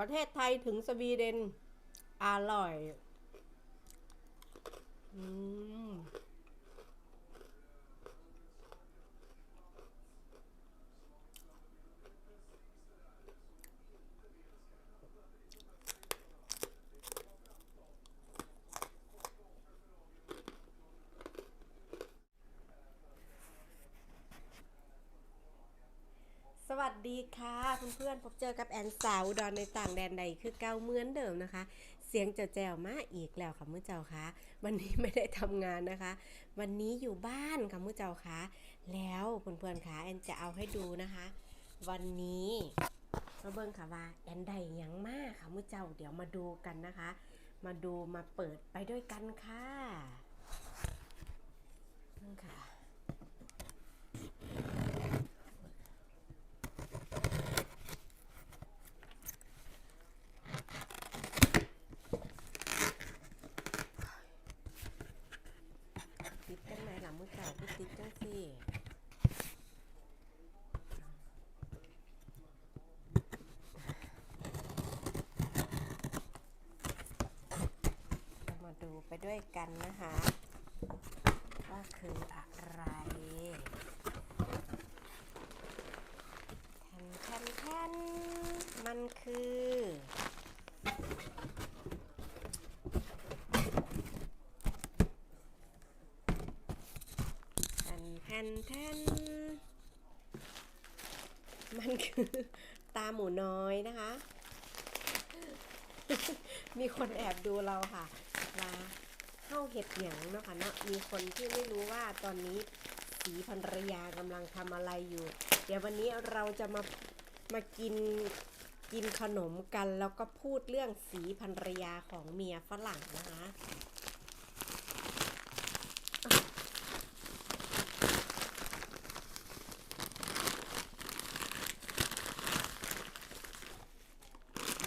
ประเทศไทยถึงสวีเดน อร่อย อืม สวัส ดีค่ะเพื่อนๆพบเจอกับแอนสาวดอนในต่างแดนใดคือเก้าเหมือนเดิมนะคะ เสียงเจ้าแจวมาอีกแล้วค่ะมื่อเจ้าคะวันนี้ไม่ได้ทำงานนะคะ วันนี้อยู่บ้านค่ะมื่อเจ้าคะแล้วเพื่อนๆคะแอนจะเอาให้ดูนะคะ วันนี้มาเบิ่งค่ะว่าแอนได้ยังมากค่ะมื่อเจ้าเดี๋ยวมาดูกันนะคะ มาดูมาเปิดไปด้วยกันค่ะนั่นค่ะ ติดจังไหนล่ะมือเก่าคือติดจังสิมา ด้วยกันนะคะว่าคืออะไรแทนแทนแทนมันคือแทนแทนแทนมันคือตาหมูน้อยนะคะ มีคนแอบดูเราค่ะว่า เข้าเห็ดหยังเนาะค่ะเนาะมีคนที่ไม่รู้ว่าตอนนี้สีภรรยากำลังทำอะไรอยู่ เดี๋ยววันนี้เราจะมามากินกินขนมกัน แล้วก็พูดเรื่องสีภรรยาของเมียฝรั่งนะคะ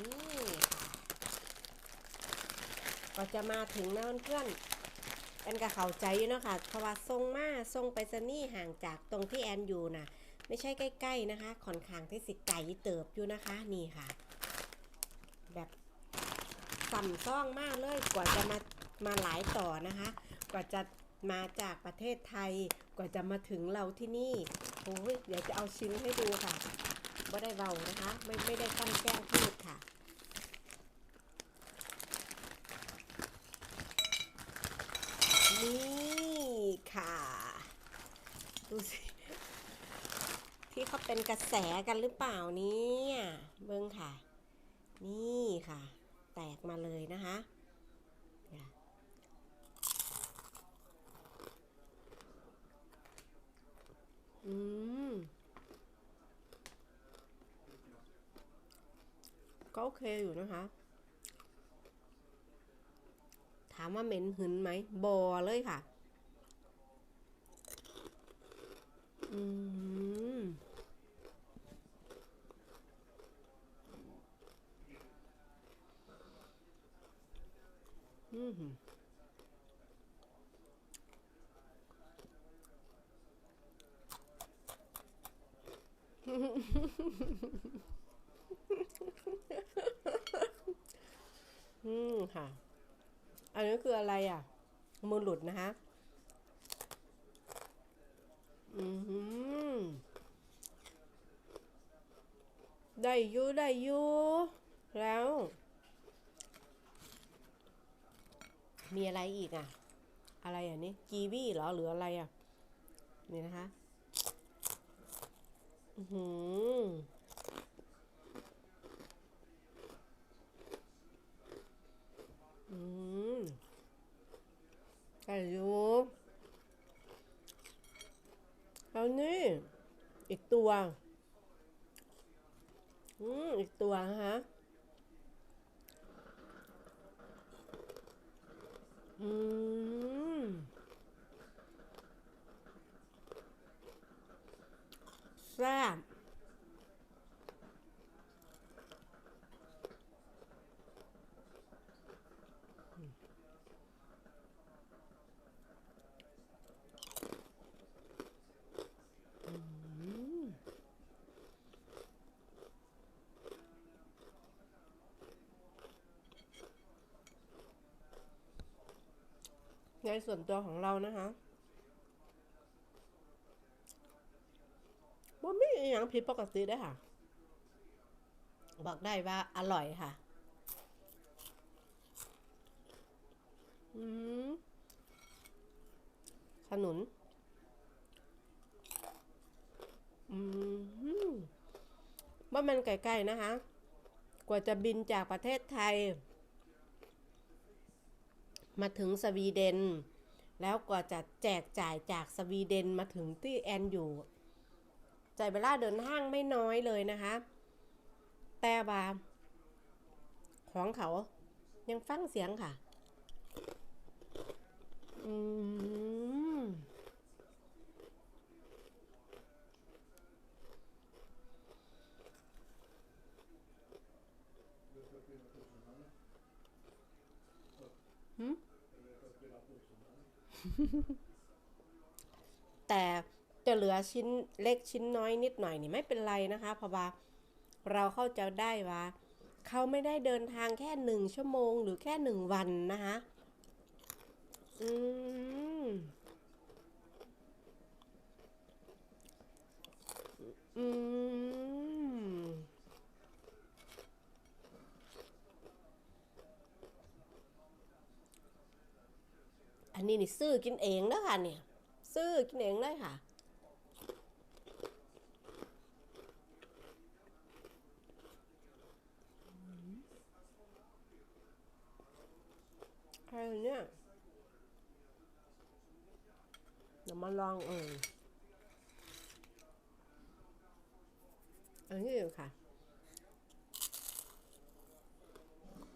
นี่ค่ะ ก็จะมาถึงนะเพื่อนๆแอนก็เข้าใจอยู่เนาะค่ะเพราะว่าทรงมาทรงไปสนี่ห่างจากตรงที่แอนอยู่นะไม่ใช่ใกล้ ๆนะคะค่อนข้างที่สิไก่เติบอยู่นะคะนี่ค่ะ แบบสั่นซ่องมากเลยกว่าจะมามาหลายต่อนะคะ กว่าจะมาจากประเทศไทยกว่าจะมาถึงเราที่นี่โอ้ยเดี๋ยวจะเอาชิ้นให้ดูค่ะไม่ได้เบานะคะ ไม่ไม่ได้ตั้งแกล้งพูดค่ะ นี่ค่ะ ดูสิ ที่เขาเป็นกระแสกันหรือเปล่าเนี่ยเบิ้งค่ะ นี่ค่ะ แตกมาเลยนะคะอืม ก็โอเคอยู่นะคะ ถามว่าเหม็นหึนไหมบอเลยค่ะ อืมอืมอืมค่ะ อันนี้คืออะไรอะมือหลุดนะคะ อืมได้ยูได้ยูแล้ว มีอะไรอีกอะ อะไรอะนี่กีวีเหรอหรืออะไรอะ นี่นะคะ อือหืออืม ไก่ยูแล้วนี่อีกตัว อืมอีกตัวนะคะอืมแซ่บอืม ในส่วนตัวของเรานะคะว่าไม่อหย่างผิดปกติได้อค่ะ บอกได้ว่าอร่อยค่ะ อืมขนุน อืมว่ามันไกลๆนะคะ กว่าจะบินจากประเทศไทย มาถึงสวีเดน แล้วกว่าจะแจกจ่ายจากสวีเดนมาถึงที่แอนอยู่ใจเวลาเดินห้างไม่น้อยเลยนะคะ แต่บาของเขายังฟังเสียงค่ะ อืม แต่จะเหลือชิ้นเล็กชิ้นน้อยนิดหน่อยนี่ไม่เป็นไรนะคะ เพราะว่าเราเข้าใจได้ว่าเขาไม่ได้เดินทางแค่หนึ่งชั่วโมงหรือแค่หนึ่งวันนะคะอืมอืม อั นี้นี่ซื้อกินเองนะค่ะเนี่ยซื้อกินเองเลยค่ะอะไรเนี่ยเดี๋ยวมาลองเอออันนี้ค่ะ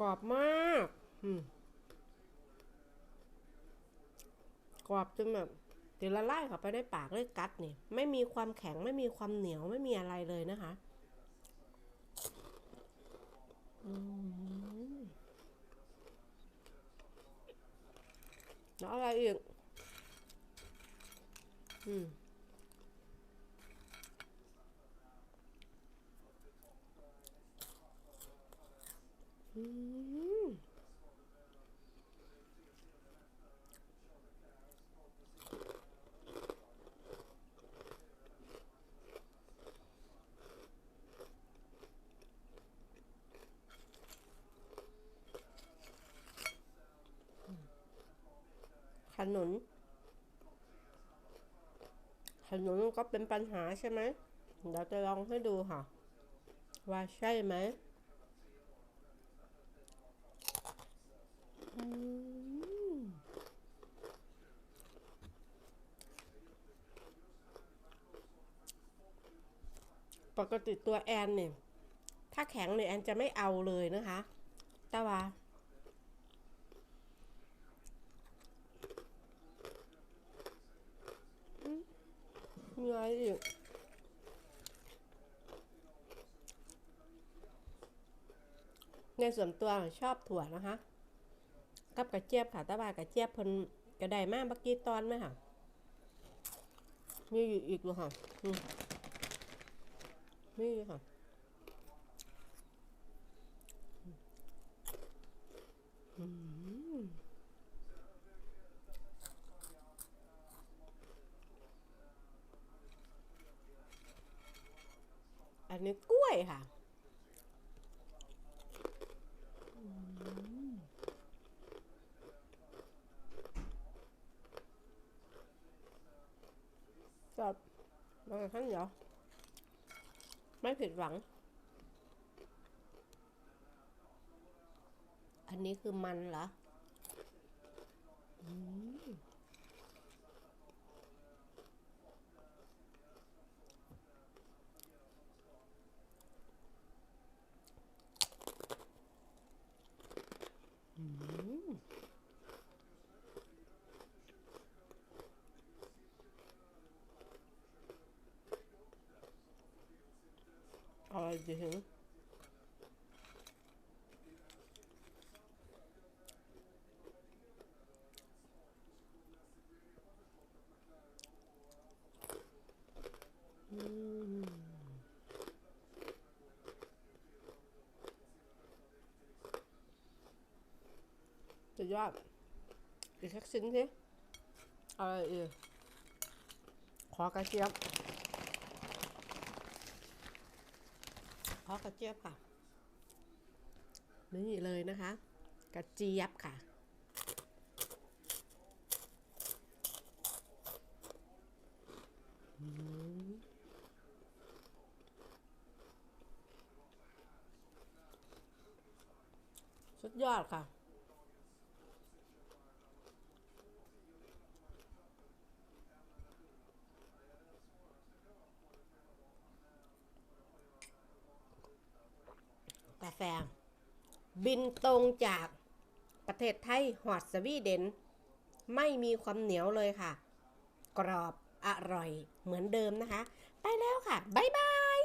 กรอบมาก อืม กรอบจนแบบเดี๋ยวละลายเข้าไปในปากเลยกัดนี่ ไม่มีความแข็งไม่มีความเหนียวไม่มีอะไรเลยนะคะแล้วอะไรอีก อืมอืม ขนุนขนุนก็เป็นปัญหาใช่ไหมเดี๋ยวจะลองให้ดูค่ะ ว่าใช่ไหมอืมปกติตัวแอนเนี่ย ถ้าแข็งเนี่ยแอนจะไม่เอาเลยนะคะ แต่ว่า มี อะไรอีกในส่วนตัวชอบถั่วนะคะ กับกระเจี๊ยบค่ะตะบากระเจี๊ยบเพนกระไดมากเมื่อกี้ตอนไหมค่ะ มีอยู่อีกดูค่ะอืมมีอยู่ค่ะ อืม อันนี้กล้วยค่ะอืมจบมาขั้นเดียวไม่ผิดหวัง อันนี้คือมันเหรอ อืม อืมอร่อยจริงอืมสุด ยอด อีกสักชิ้นสิอะไรอีกขอกระเจี๊ยบ ขอกระเจี๊ยบค่ะ นี่เลยนะคะ กระเจี๊ยบค่ะสุดยอดค่ะ กาแฟบินตรงจากประเทศไทยหอดสวีเดน ไม่มีความเหนียวเลยค่ะ กรอบอร่อยเหมือนเดิมนะคะ ไปแล้วค่ะ บ๊ายบาย